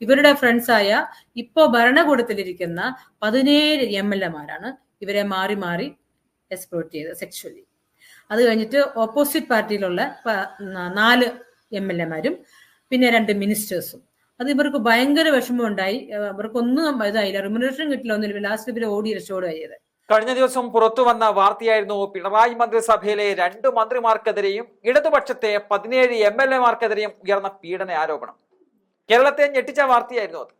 ഇവരുടെ ഫ്രണ്ട്സായ ഇപ്പോൾ ഭരണകൂടത്തിലിരിക്കുന്ന പതിനേഴ് എം എൽ എമാരാണ് ഇവരെ മാറി മാറി എക്സ്പ്ലോർട്ട് ചെയ്തത് സെക്ഷുവലി അത് കഴിഞ്ഞിട്ട് ഓപ്പോസിറ്റ് പാർട്ടിയിലുള്ള നാല് എം എൽ എമാരും പിന്നെ രണ്ട് മിനിസ്റ്റേഴ്സും അത് ഇവർക്ക് ഭയങ്കര വിഷമമുണ്ടായി. ഇവർക്കൊന്നും ഇതായില്ല. റിമുനറേഷൻ കിട്ടില്ല ഒന്നും ലാസ്റ്റ് ഇവർ ഓടി രക്ഷോട് കഴിയത് കഴിഞ്ഞ ദിവസം പുറത്തു വന്ന വാർത്തയായിരുന്നു പിണറായി മന്ത്രിസഭയിലെ രണ്ട് മന്ത്രിമാർക്കെതിരെയും ഇടതുപക്ഷത്തെ പതിനേഴ് എം എൽ എമാർക്കെതിരെയും ഉയർന്ന പീഡന ആരോപണം. കേരളത്തെ ഞെട്ടിച്ച വാർത്തയായിരുന്നു അത്.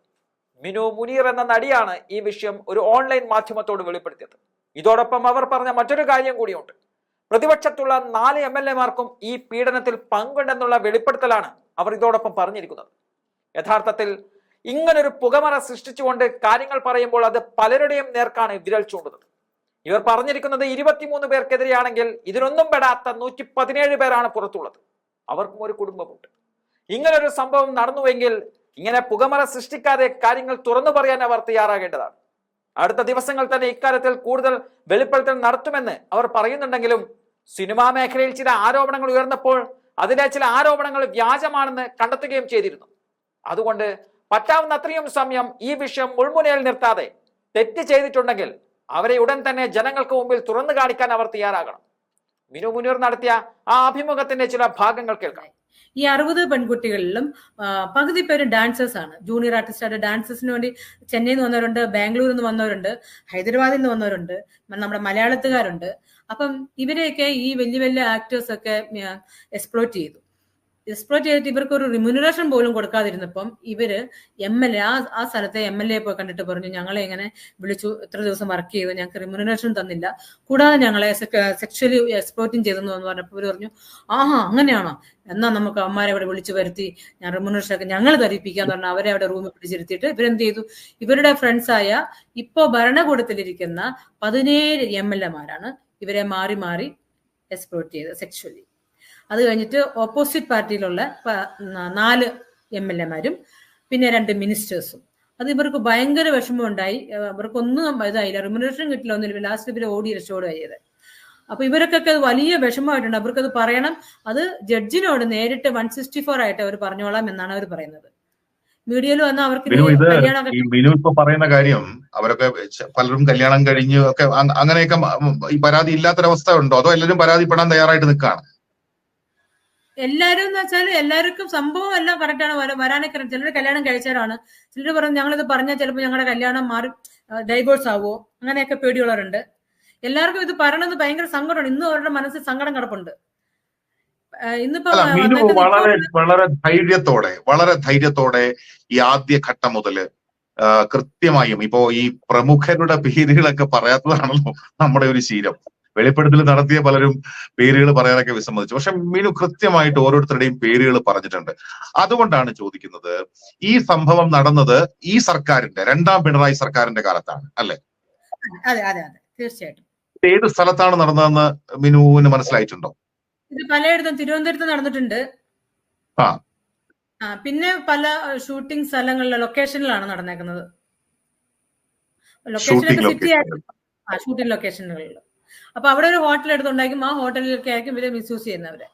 മിനു മുനീർ എന്ന നടിയാണ് ഈ വിഷയം ഒരു ഓൺലൈൻ മാധ്യമത്തോട് വെളിപ്പെടുത്തിയത്. ഇതോടൊപ്പം അവർ പറഞ്ഞ മറ്റൊരു കാര്യം കൂടിയുണ്ട്. പ്രതിപക്ഷത്തുള്ള നാല് എം എൽ എമാർക്കും ഈ പീഡനത്തിൽ പങ്കുണ്ടെന്നുള്ള വെളിപ്പെടുത്തലാണ് അവർ ഇതോടൊപ്പം പറഞ്ഞിരിക്കുന്നത്. യഥാർത്ഥത്തിൽ ഇങ്ങനൊരു പുകമറ സൃഷ്ടിച്ചുകൊണ്ട് കാര്യങ്ങൾ പറയുമ്പോൾ അത് പലരുടെയും നേർക്കാണ് വിരൽ ചൂണ്ടുന്നത്. ഇവർ പറഞ്ഞിരിക്കുന്നത് ഇരുപത്തിമൂന്ന് പേർക്കെതിരെയാണെങ്കിൽ ഇതിനൊന്നും പെടാത്ത നൂറ്റി പതിനേഴ് പേരാണ് പുറത്തുള്ളത്. അവർക്കും ഒരു കുടുംബമുണ്ട്. ഇങ്ങനൊരു സംഭവം നടന്നുവെങ്കിൽ ഇങ്ങനെ പുകമറ സൃഷ്ടിക്കാതെ കാര്യങ്ങൾ തുറന്നു പറയാൻ അവർ തയ്യാറാകേണ്ടതാണ്. അടുത്ത ദിവസങ്ങൾ തന്നെ ഇക്കാര്യത്തിൽ കൂടുതൽ വെളിപ്പെടുത്തൽ നടത്തുമെന്ന് അവർ പറയുന്നുണ്ടെങ്കിലും സിനിമാ മേഖലയിൽ ചില ആരോപണങ്ങൾ ഉയർന്നപ്പോൾ അതിലെ ചില ആരോപണങ്ങൾ വ്യാജമാണെന്ന് കണ്ടെത്തുകയും ചെയ്തിരുന്നു. അതുകൊണ്ട് പറ്റാവുന്ന അത്രയും സമയം ഈ വിഷയം മുൾമുനയിൽ നിർത്താതെ തെറ്റ് ചെയ്തിട്ടുണ്ടെങ്കിൽ അവരെ ഉടൻ തന്നെ ജനങ്ങൾക്ക് മുമ്പിൽ തുറന്നു കാണിക്കാൻ അവർ തയ്യാറാകണം. മിനു മുനീർ നടത്തിയ ആ അഭിമുഖത്തിന്റെ ചില ഭാഗങ്ങൾ കേൾക്കാം. ഈ അറുപത് പെൺകുട്ടികളിലും പകുതി പേര് ഡാൻസേഴ്സ് ആണ്. ജൂനിയർ ആർട്ടിസ്റ്റായിട്ട് ഡാൻസേഴ്സിന് വേണ്ടി ചെന്നൈയിൽ നിന്ന് വന്നവരുണ്ട് ബാംഗ്ലൂരിൽ നിന്ന് വന്നവരുണ്ട് ഹൈദരാബാദിൽ നിന്ന് വന്നവരുണ്ട് നമ്മുടെ മലയാളത്തുകാരുണ്ട്. അപ്പം ഇവരെയൊക്കെ ഈ വലിയ വലിയ ആക്ടേഴ്സ് ഒക്കെ എക്സ്പ്ലോറ്റ് ചെയ്തു. എക്സ്പ്ലോറ്റ് ചെയ്തിട്ട് ഇവർക്ക് ഒരു റിമ്യൂണറേഷൻ പോലും കൊടുക്കാതിരുന്നപ്പം ഇവർ എം എൽ എ ആ സ്ഥലത്തെ എം എൽ എ പോയി കണ്ടിട്ട് പറഞ്ഞു ഞങ്ങളെ ഇങ്ങനെ വിളിച്ചു ഇത്ര ദിവസം വർക്ക് ചെയ്തു ഞങ്ങൾക്ക് റിമ്യൂണറേഷൻ തന്നില്ല. കൂടാതെ ഞങ്ങളെ സെക്ഷലി എക്സ്പ്ലോറ്റിംഗ് ചെയ്തെന്ന് പറഞ്ഞപ്പോൾ ഇവർ പറഞ്ഞു ആഹാ അങ്ങനെയാണോ? എന്നാ നമുക്ക് അമ്മമാരെ അവിടെ വിളിച്ചു വരുത്തി ഞാൻ റിമുനറേഷൻ ഒക്കെ ഞങ്ങൾ ധരിപ്പിക്കാന്ന് പറഞ്ഞാൽ അവരെ അവിടെ റൂമിൽ പിടിച്ചിരുത്തിയിട്ട് ഇവരെന്ത് ചെയ്തു? ഇവരുടെ ഫ്രണ്ട്സായ ഇപ്പോൾ ഭരണകൂടത്തിലിരിക്കുന്ന പതിനേഴ് എം എൽ എമാരാണ് ഇവരെ മാറി മാറി എക്സ്പ്ലോർട്ട് ചെയ്തത് സെക്ഷുവലി അത് കഴിഞ്ഞിട്ട് ഓപ്പോസിറ്റ് പാർട്ടിയിലുള്ള നാല് എം എൽ എമാരും പിന്നെ രണ്ട് മിനിസ്റ്റേഴ്സും അത് ഇവർക്ക് ഭയങ്കര വിഷമമുണ്ടായി. ഉണ്ടായി ഇവർക്കൊന്നും ഇതായില്ല. റിമുനറേഷൻ കിട്ടില്ല ഒന്നുമില്ല ലാസ്റ്റ് ഇവർ ഓടി രക്ഷോട് കഴിയത് അപ്പൊ ഇവർക്കൊക്കെ അത് വലിയ വിഷമമായിട്ടുണ്ട്. അവർക്കത് പറയണം. അത് ജഡ്ജിനോട് നേരിട്ട് വൺ സിക്സ്റ്റി ഫോർ ആയിട്ട് അവർ പറഞ്ഞോളാം എന്നാണ് അവർ പറയുന്നത്. മീഡിയയിൽ വന്ന അവർക്ക് ബിനു ഇപ്പൊ പറയുന്ന കാര്യം അവരൊക്കെ പലരും കല്യാണം കഴിഞ്ഞ് ഒക്കെ അങ്ങനെയൊക്കെ ഈ പരാതി ഇല്ലാത്തൊരവസ്ഥ ഉണ്ടോ? അതോ എല്ലാവരും പരാതിപ്പെടാൻ തയ്യാറായിട്ട് നിൽക്കുകയാണ് എല്ലാരും എന്ന് വെച്ചാൽ എല്ലാവർക്കും സംഭവം എല്ലാം കറക്റ്റ് ആണ്. വര- വരാനൊക്കെ ചിലർ കല്യാണം കഴിച്ചവരാണ് ചിലർ പറഞ്ഞു ഞങ്ങളിത് പറഞ്ഞാൽ ചിലപ്പോൾ ഞങ്ങളുടെ കല്യാണം മാറി ഡൈവോഴ്സ് ആവുമോ അങ്ങനെയൊക്കെ പേടിയുള്ളവരുണ്ട്. എല്ലാവർക്കും ഇത് പറയണത് ഭയങ്കര സങ്കടമാണ്. ഇന്നും അവരുടെ മനസ്സിൽ സങ്കടം കിടപ്പുണ്ട്. ഇന്നിപ്പോ വളരെ വളരെ ധൈര്യത്തോടെ വളരെ ധൈര്യത്തോടെ ഈ ആദ്യ ഘട്ടം മുതൽ കൃത്യമായും ഇപ്പോ ഈ പ്രമുഖരുടെ പേരുകളൊക്കെ പറയാത്തതാണല്ലോ നമ്മുടെ ഒരു ശീലം. വെളിപ്പെടുത്തൽ നടത്തിയ പലരും പേരുകൾ പറയാനൊക്കെ വിസമ്മതിച്ചു. പക്ഷെ മിനു കൃത്യമായിട്ട് ഓരോരുത്തരുടെയും പേരുകൾ പറഞ്ഞിട്ടുണ്ട്. അതുകൊണ്ടാണ് ചോദിക്കുന്നത് ഈ സംഭവം നടന്നത് ഈ സർക്കാരിന്റെ രണ്ടാം പിണറായി സർക്കാരിന്റെ കാലത്താണ് അല്ലെ? അതെ അതെ അതെ. തീർച്ചയായിട്ടും. ഏത് സ്ഥലത്താണ് നടന്നതെന്ന് മിനുവിന് മനസ്സിലായിട്ടുണ്ടോ? ഇത് പലയിടത്തും തിരുവനന്തപുരത്ത് നടന്നിട്ടുണ്ട്. ആ. പിന്നെ പല ഷൂട്ടിംഗ് സ്ഥലങ്ങളിലെ ലൊക്കേഷനിലാണ് നടന്നേക്കുന്നത്. ലൊക്കേഷനൊക്കെ സിറ്റി ആ ഷൂട്ടിംഗ് ലൊക്കേഷനുകളിൽ അപ്പൊ അവിടെ ഒരു ഹോട്ടൽ എടുത്തുണ്ടാക്കും ആ ഹോട്ടലിലൊക്കെ ആയിരിക്കും ഇവരെ മിസ്യൂസ് ചെയ്യുന്നവര്.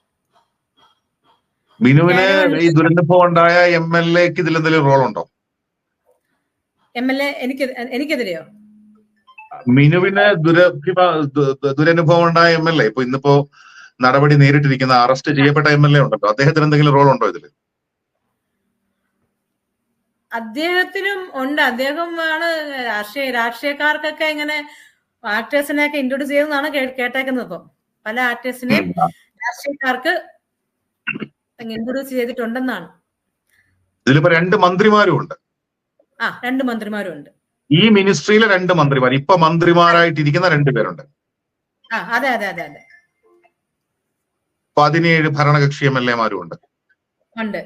മിനുവിന് ഞാൻ ഈ ദുരനുഭവം ഉണ്ടായ എം എൽ എക്ക് ഇതിൽ എന്തെങ്കിലും റോൾ ഉണ്ടോ? എം എൽ എ എനിക്ക് എനിക്കെതിരെയോ? മിനുവിന് ദുരനുഭവം ഉണ്ടായ എം എൽ എ ഇപ്പൊ ഇന്നിപ്പോ നടപടി നേരിട്ടിരിക്കുന്ന അറസ്റ്റ് ചെയ്യപ്പെട്ട എം എൽ എ ഉണ്ടല്ലോ. അദ്ദേഹത്തിന് എന്തെങ്കിലും റോൾ ഉണ്ടോ ഇതിൽ? അദ്ദേഹത്തിനും ഉണ്ട്. അദ്ദേഹമാണ് രാഷ്ട്രീയ രാഷ്ട്രീയക്കാർക്കൊക്കെ ഇങ്ങനെ ആക്ടേഴ്സിനെയൊക്കെ ഇൻട്രൊഡ്യൂസ് ചെയ്തെന്നാണ് കേട്ടേക്കുന്നത് ഇപ്പം. പല ആക്ടേഴ്സിനെയും രാഷ്ട്രീയക്കാർക്ക് ഇൻട്രൊഡ്യൂസ് ചെയ്തിട്ടുണ്ടെന്നാണ്. ഇതിലിപ്പോ രണ്ട് മന്ത്രിമാരും ഉണ്ട്. ആ രണ്ട് മന്ത്രിമാരും ഉണ്ട്. ഈ മിനിസ്ട്രിയിലെ രണ്ട് മന്ത്രിമാർ ഇപ്പൊ മന്ത്രിമാരായിട്ടിരിക്കുന്ന രണ്ടുപേരുണ്ട് ആ അതെ അതെ അതെ അതെ. പതിനേഴ് ഭരണകക്ഷി എം എൽ എമാരും ഉണ്ട്. ഉണ്ട്.